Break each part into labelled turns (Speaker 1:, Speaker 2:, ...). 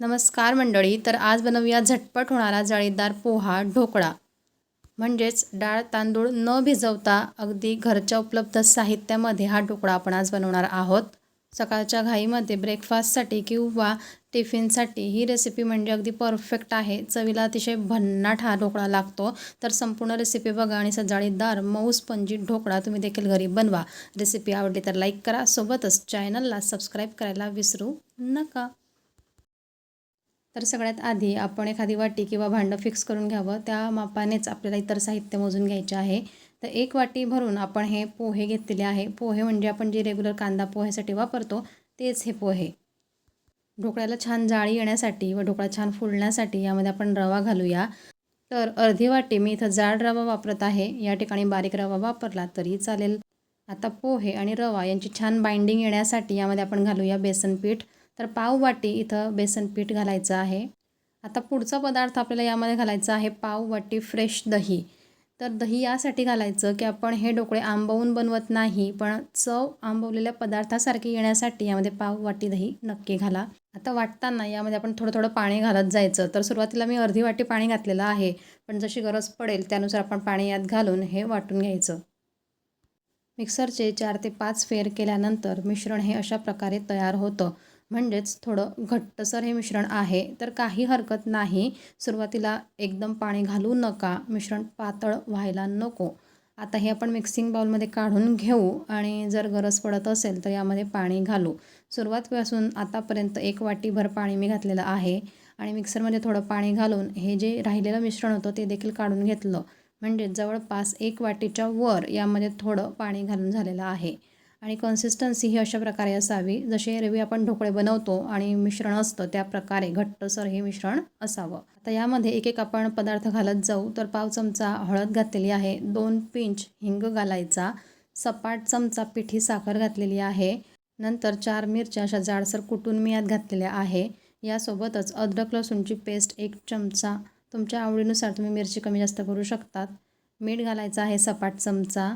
Speaker 1: नमस्कार मंडळी तर आज बनवूया झटपट होणारा जाळीदार पोहा ढोकळा. म्हणजेच डाळ तांदूळ न भिजवता अगदी घरच्या उपलब्ध साहित्यामध्ये हा ढोकळा आपण आज बनवणार आहोत. सकाळच्या घाईमध्ये ब्रेकफास्टसाठी किंवा टिफिनसाठी ही रेसिपी म्हणजे अगदी परफेक्ट आहे. चवीला अतिशय भन्नाट हा ढोकळा लागतो. तर संपूर्ण रेसिपी बघा आणि सजाळीदार मऊ स्पंजी ढोकळा तुम्ही देखील घरी बनवा. रेसिपी आवडली तर लाईक करा. सोबतच चॅनलला सबस्क्राईब करायला विसरू नका. तर सगळ्यात आधी आपण एखादी वाटी किंवा भांडं फिक्स करून घ्यावं. त्या मापानेच आपल्याला इतर साहित्य मोजून घ्यायचे आहे. तर एक वाटी भरून आपण हे पोहे घेतलेले आहे. पोहे म्हणजे आपण जे रेग्युलर कांदा पोह्यासाठी वापरतो तेच हे पोहे. ढोकळ्याला छान जाळी येण्यासाठी व ढोकळा छान फुलण्यासाठी यामध्ये आपण रवा घालूया. तर अर्धी वाटी मी इथं जाड रवा वापरत आहे. या ठिकाणी बारीक रवा वापरला तरी चालेल. आता पोहे आणि रवा यांची छान बाइंडिंग येण्यासाठी यामध्ये आपण घालूया बेसन पीठ. तर पाव वाटी इथं बेसन पीठ घालायचं आहे. आता पुढचा पदार्थ आपल्याला यामध्ये घालायचा आहे पाव वाटी फ्रेश दही. तर दही यासाठी घालायचं की आपण हे ढोकळे आंबवून बनवत नाही पण चव आंबवलेल्या पदार्थासारखी येण्यासाठी यामध्ये पाव वाटी दही नक्की घाला. आता वाटताना यामध्ये आपण थोडं थोडं पाणी घालत जायचं. तर सुरुवातीला मी अर्धी वाटी पाणी घातलेलं आहे पण जशी गरज पडेल त्यानुसार आपण पाणी यात घालून हे वाटून घ्यायचं. मिक्सरचे चार ते पाच फेर केल्यानंतर मिश्रण हे अशा प्रकारे तयार होतं. म्हणजेच थोडं घट्टसर हे मिश्रण आहे तर काही हरकत नाही. सुरुवातीला एकदम पाणी घालू नका मिश्रण पातळ व्हायला नको. आता हे आपण मिक्सिंग बाउलमध्ये काढून घेऊ आणि जर गरज पडत असेल तर यामध्ये पाणी घालू. सुरुवातपासून आतापर्यंत एक वाटीभर पाणी मी घातलेलं आहे आणि मिक्सरमध्ये थोडं पाणी घालून हे जे राहिलेलं मिश्रण होतं ते देखील काढून घेतलं. म्हणजे जवळपास एक वाटीच्या वर यामध्ये थोडं पाणी घालून झालेलं आहे. आणि कन्सिस्टन्सी ही अशा प्रकारे असावी. जसे रवी आपण ढोकळे बनवतो आणि मिश्रण असतं त्या प्रकारे घट्टसर हे मिश्रण असावं. आता यामध्ये एक एक आपण पदार्थ घालत जाऊ. तर पाव चमचा हळद घातलेली आहे दोन पिंच हिंग घालायचा सपाट चमचा पिठी साखर घातलेली आहे नंतर चार मिरच्या अशा जाडसर कुटून मी यात घातलेल्या आहे. यासोबतच अद्रक लसूणची पेस्ट एक चमचा. तुमच्या आवडीनुसार तुम्ही मिरची कमी जास्त करू शकतात. मीठ घालायचं आहे सपाट चमचा.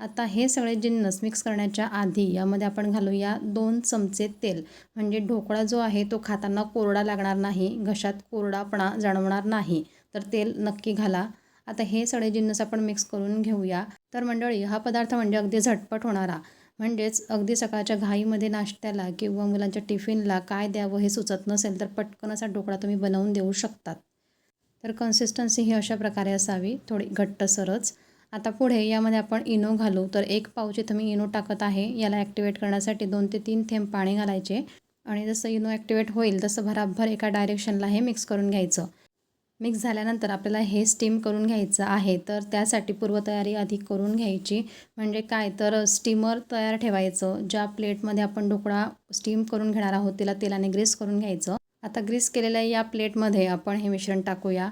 Speaker 1: आता हे सगळे जिन्नस मिक्स करण्याच्या आधी यामध्ये आपण घालूया दोन चमचे तेल. म्हणजे ढोकळा जो आहे तो खाताना कोरडा लागणार नाही घशात कोरडापणा जाणवणार नाही. तर तेल नक्की घाला. आता हे सगळे जिन्नस आपण मिक्स करून घेऊया. तर मंडळी हा पदार्थ म्हणजे अगदी झटपट होणारा. म्हणजेच अगदी सकाळच्या घाईमध्ये नाश्त्याला किंवा मुलांच्या टिफिनला काय द्यावं हे सुचत नसेल तर पटकन असा ढोकळा तुम्ही बनवून देऊ शकतात. तर कन्सिस्टन्सी ही अशा प्रकारे असावी. थोडी घट्टसरच आता पुढे यामध्ये आपण इनो घालू. तर एक पाऊच इथं मी इनो टाकत आहे. याला ॲक्टिवेट करण्यासाठी दोन ते तीन थेंब पाणी घालायचे. आणि जसं इनो ॲक्टिवेट होईल तसं भराभर एका डायरेक्शनला हे मिक्स करून घ्यायचं. मिक्स झाल्यानंतर आपल्याला हे स्टीम करून घ्यायचं आहे. तर त्यासाठी पूर्वतयारी आधी करून घ्यायची. म्हणजे काय? तर स्टीमर तयार ठेवायचं. ज्या प्लेटमध्ये आपण ढोकळा स्टीम करून घेणार आहोत तिला तेलाने ग्रीस करून घ्यायचं. आता ग्रीस केलेल्या या प्लेटमध्ये आपण हे मिश्रण टाकूया.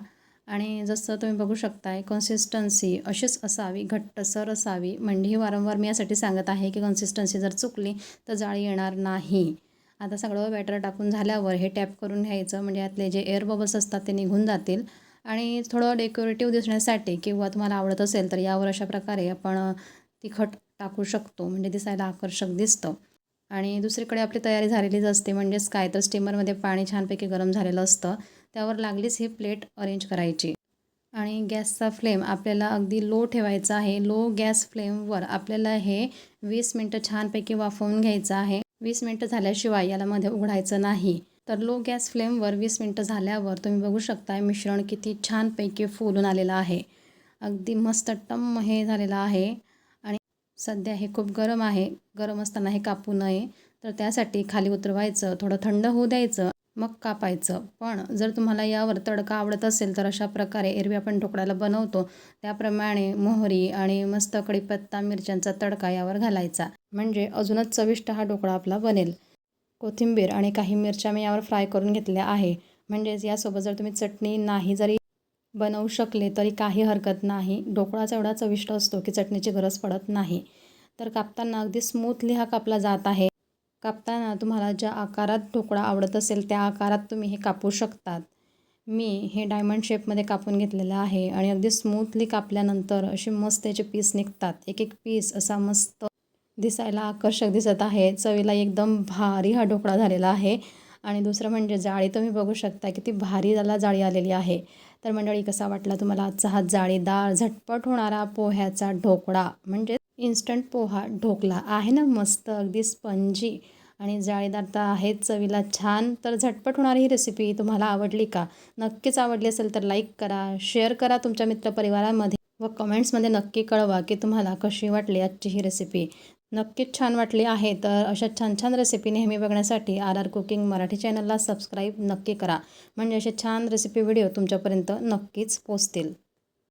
Speaker 1: आणि जसं तुम्ही बघू शकताय कन्सिस्टन्सी अशीच असावी घट्टसर असावी. म्हणजे ही वारंवार मी यासाठी सांगत आहे की कन्सिस्टन्सी जर चुकली तर जाळी येणार नाही. आता सगळं बॅटर टाकून झाल्यावर हे टॅप करून घ्यायचं. म्हणजे यातले जे एअर बबल्स असतात ते निघून जातील. आणि थोडं डेकोरेटिव्ह दिसण्यासाठी किंवा तुम्हाला आवडत असेल तर यावर अशा प्रकारे आपण तिखट टाकू शकतो. म्हणजे दिसायला आकर्षक दिसतं. आणि दुसरीकडे आपली तयारी झालेलीच असते. म्हणजेच काय? तर स्टीमरमध्ये पाणी छानपैकी गरम झालेलं असतं. त्यावर लागलीच ही प्लेट अरेंज करायची. आणि गॅसचा फ्लेम आपल्याला अगदी लो ठेवायचा आहे. लो गॅस फ्लेमवर आपल्याला हे वीस मिनटं छानपैकी वाफवून घ्यायचं आहे. वीस मिनटं झाल्याशिवाय याला मध्ये उघडायचं नाही. तर लो गॅस फ्लेमवर वीस मिनटं झाल्यावर तुम्ही बघू शकता मिश्रण किती छानपैकी फुलून आलेलं आहे. अगदी मस्त टम्म हे झालेलं आहे. आणि सध्या हे खूप गरम आहे. गरम असताना हे कापू नये. तर त्यासाठी खाली उतरवायचं थोडं थंड होऊ द्यायचं. मग कापायचं. पण जर तुम्हाला यावर तडका आवडत असेल तर अशा प्रकारे एरवी आपण ढोकळ्याला बनवतो. त्याप्रमाणे मोहरी आणि मस्त कढीपत्ता मिरच्यांचा तडका यावर घालायचा. म्हणजे अजूनच चविष्ट हा ढोकळा आपला बनेल. कोथिंबीर आणि काही मिरच्या मी यावर फ्राय करून घेतल्या आहे. म्हणजेच यासोबत जर तुम्ही चटणी नाही जरी बनवू शकले तरी काही हरकत नाही. ढोकळाच एवढा चविष्ट असतो की चटणीची गरज पडत नाही. तर कापताना अगदी स्मूथली हा कापला जात आहे. कापताना तुम्हाला ज्या आकारात ढोकळा आवडत असेल त्या आकारात तुम्ही हे कापू शकतात. मी हे डायमंड शेपमध्ये कापून घेतलेलं आहे आणि अगदी स्मूथली कापल्यानंतर असे मस्त त्याचे पीस निघतात. एक एक पीस असा मस्त दिसायला आकर्षक दिसत आहे. चवीला एकदम भारी हा ढोकळा झालेला आहे. आणि दुसरं म्हणजे जाळी तुम्ही बघू शकता किती भारी त्याला जाळी आलेली आहे. तर मंडळी कसा वाटला तुम्हाला आजचा हा जाळीदार झटपट होणारा पोह्याचा ढोकळा? म्हणजे इन्स्टंट पोहा ढोकला आहे ना मस्त अगदी स्पंजी आणि जाळीदार तर आहेच चवीला छान. तर झटपट होणारी ही रेसिपी तुम्हाला आवडली का? नक्कीच आवडली असेल तर लाईक करा शेअर करा तुमच्या मित्रपरिवारामध्ये व कमेंट्समध्ये नक्की कळवा की तुम्हाला कशी वाटली आजची ही रेसिपी नक्कीच छान वाटली आहे तर अशा छान छान रेसिपी नेहमी बघण्यासाठी आर आर कुकिंग मराठी चॅनलला सबस्क्राईब नक्की करा. म्हणजे असे छान रेसिपी व्हिडिओ तुमच्यापर्यंत नक्कीच पोचतील